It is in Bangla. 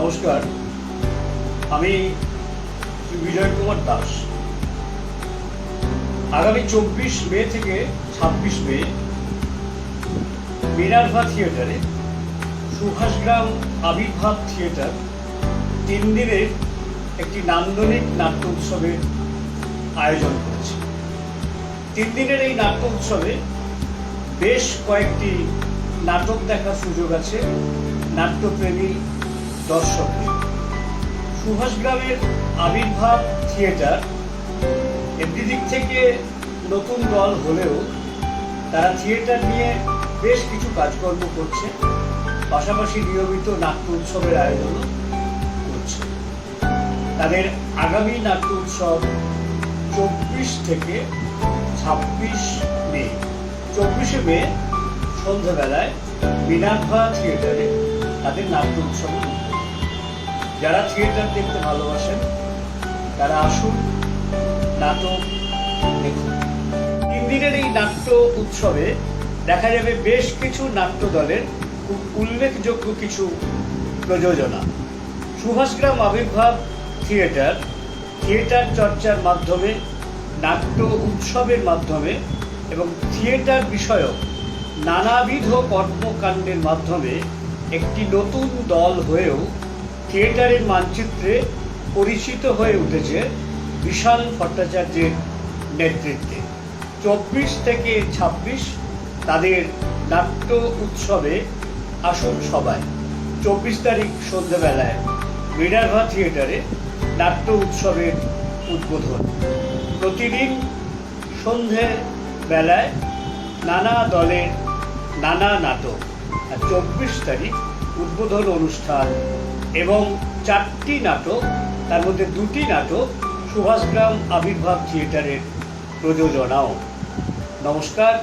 নমস্কার। আমি বিজয় কুমার দাস। আগামী চব্বিশ মে থেকে ছাব্বিশ মে মিনার্ভা থিয়েটারে সুভাষগ্রাম আবির্ভাব থিয়েটার তিন দিনের একটি নান্দনিক নাট্য উৎসবের আয়োজন করেছে। তিন দিনের এই নাট্য উৎসবে বেশ কয়েকটি নাটক দেখার সুযোগ আছে। নাট্যপ্রেমী দর্শকদের সুভাষগ্রামের আবির্ভাব থিয়েটার এমনি দিক থেকে নতুন দল হলেও তারা থিয়েটার নিয়ে বেশ কিছু কাজকর্ম করছে, পাশাপাশি নিয়মিত নাট্য উৎসবের আয়োজনও করছে তাদের আগামী নাট্য উৎসব চব্বিশ থেকে ছাব্বিশ মে, চব্বিশে মে সন্ধ্যাবেলায় মিনার্ভা থিয়েটারে তাদের নাট্য উৎসব। যারা থিয়েটার দেখতে ভালোবাসেন, তারা আসুন, নাটক তিন দিনের এই নাট্য উৎসবে দেখা যাবে বেশ কিছু নাট্য দলের খুব উল্লেখযোগ্য কিছু প্রযোজনা। সুভাষগ্রাম আবির্ভাব থিয়েটার থিয়েটার চর্চার মাধ্যমে, নাট্য উৎসবের মাধ্যমে এবং থিয়েটার বিষয়ক নানাবিধ কর্মকাণ্ডের মাধ্যমে একটি নতুন দল হয়েও থিয়েটারের মানচিত্রে পরিচিত হয়ে উঠেছে বিশাল ভট্টাচার্যের নেতৃত্বে। চব্বিশ থেকে ছাব্বিশ তাদের নাট্য উৎসবে আসুন সবাই। চব্বিশ তারিখ সন্ধ্যাবেলায় মিনার্ভা থিয়েটারে নাট্য উৎসবের উদ্বোধন। প্রতিদিন সন্ধে বেলায় নানা দলের নানা নাটক। আর চব্বিশ তারিখ উদ্বোধন অনুষ্ঠান এবং চারটি নাটক তার মধ্যে দুটি নাটক সুভাষগ্রাম আবির্ভাব থিয়েটারের প্রযোজনাও। নমস্কার